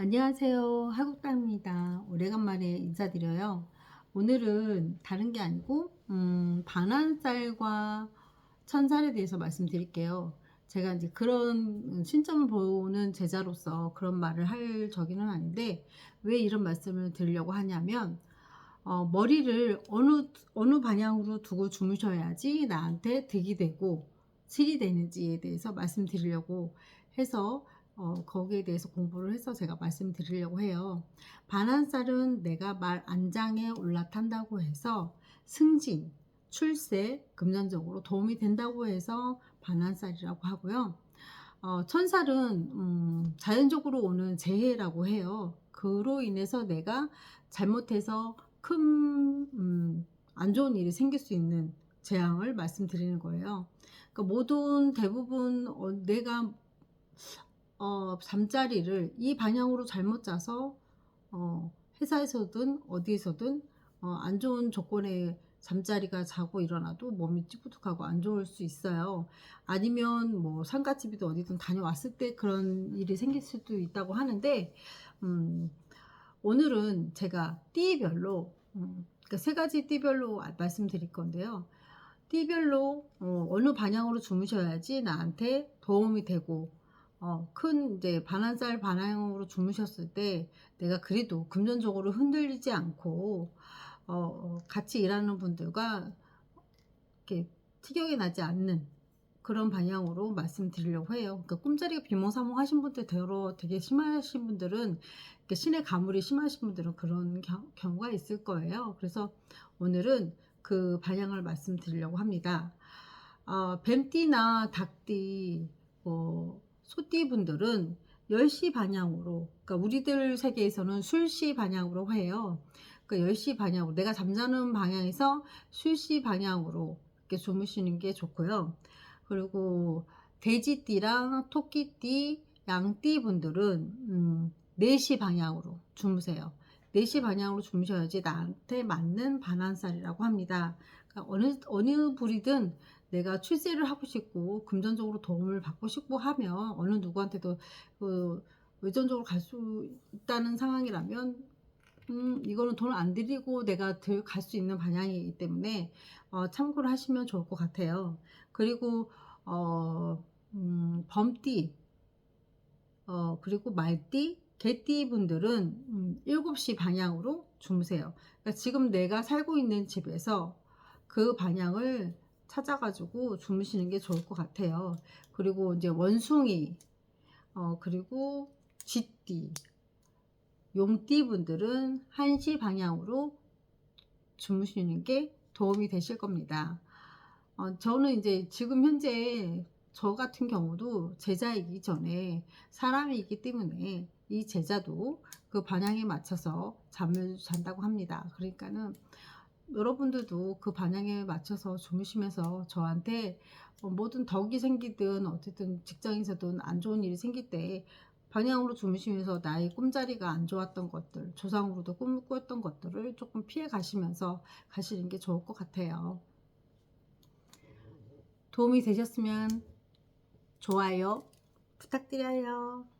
안녕하세요. 하국당입니다. 오래간만에 인사드려요. 오늘은 다른 게 아니고, 음, 반환쌀과 천살에 대해서 말씀드릴게요. 제가 이제 그런 신점을 보는 제자로서 그런 말을 할 적이는 아닌데, 왜 이런 말씀을 드리려고 하냐면, 어, 머리를 어느, 어느 방향으로 두고 주무셔야지 나한테 득이 되고, 실이 되는지에 대해서 말씀드리려고 해서 어, 거기에 대해서 공부를 해서 제가 말씀드리려고 해요. 반환살은 내가 말 안장에 올라탄다고 해서 승진, 출세, 금전적으로 도움이 된다고 해서 반환살이라고 하고요. 어, 천살은 음, 자연적으로 오는 재해라고 해요. 그로 인해서 내가 잘못해서 큰 음, 안 좋은 일이 생길 수 있는 재앙을 말씀드리는 거예요. 그러니까 모든 대부분 어, 내가 어, 잠자리를 이 방향으로 잘못 짜서 어, 회사에서든 어디에서든 어, 안 좋은 조건의 잠자리가 자고 일어나도 몸이 찌뿌둥하고 안 좋을 수 있어요. 아니면 뭐 상가집이든 어디든 다녀왔을 때 그런 일이 생길 수도 있다고 하는데 음, 오늘은 제가 띠별로 음, 그러니까 세 가지 띠별로 말씀드릴 건데요. 띠별로 어, 느 방향으로 주무셔야지 나한테 도움이 되고 어, 큰 이제 반환살 반항으로 주무셨을 때 내가 그래도 금전적으로 흔들리지 않고 어, 어, 같이 일하는 분들과 이렇게 티격이 나지 않는 그런 방향으로 말씀드리려고 해요. 그러니까 꿈자리가 비몽사몽 하신 분들 되로 되게 심하신 분들은 신의 가물이 심하신 분들은 그런 겨, 경우가 있을 거예요. 그래서 오늘은 그 방향을 말씀드리려고 합니다. 어, 뱀띠나 닭띠, 뭐 소띠 분들은 10시 방향으로, 그러니까 우리들 세계에서는 술시 방향으로 해요. 그러니까 10시 방향으로, 내가 잠자는 방향에서 술시 방향으로 이렇게 주무시는 게 좋고요. 그리고 돼지띠랑 토끼띠, 양띠 분들은 음, 4시 방향으로 주무세요. 4시 방향으로 주무셔야지 나한테 맞는 반환살이라고 합니다. 그러니까 어느, 어느 부리든 내가 출세를 하고 싶고 금전적으로 도움을 받고 싶고 하면 어느 누구한테도 그 의존적으로 갈 수 있다는 상황이라면 음, 이거는 돈을 안 들이고 내가 갈 수 있는 방향이기 때문에 어, 참고를 하시면 좋을 것 같아요. 그리고 어, 음, 범띠 어, 그리고 말띠 개띠 분들은 음, 7시 방향으로 주무세요. 그러니까 지금 내가 살고 있는 집에서 그 방향을 찾아가지고 주무시는 게 좋을 것 같아요. 그리고 이제 원숭이, 어, 그리고 쥐띠, 용띠 분들은 1시 방향으로 주무시는 게 도움이 되실 겁니다. 어, 저는 이제 지금 현재 저 같은 경우도 제자이기 전에 사람이기 때문에 이 제자도 그 방향에 맞춰서 잠을 잔다고 합니다. 그러니까는 여러분들도 그 반향에 맞춰서 주무시면서 저한테 뭐 뭐든 덕이 생기든 어쨌든 직장에서든 안 좋은 일이 생길 때 방향으로 주무시면서 나의 꿈자리가 안 좋았던 것들, 조상으로도 꿈을 꾸었던 것들을 조금 피해 가시면서 가시는 게 좋을 것 같아요. 도움이 되셨으면 좋아요 부탁드려요.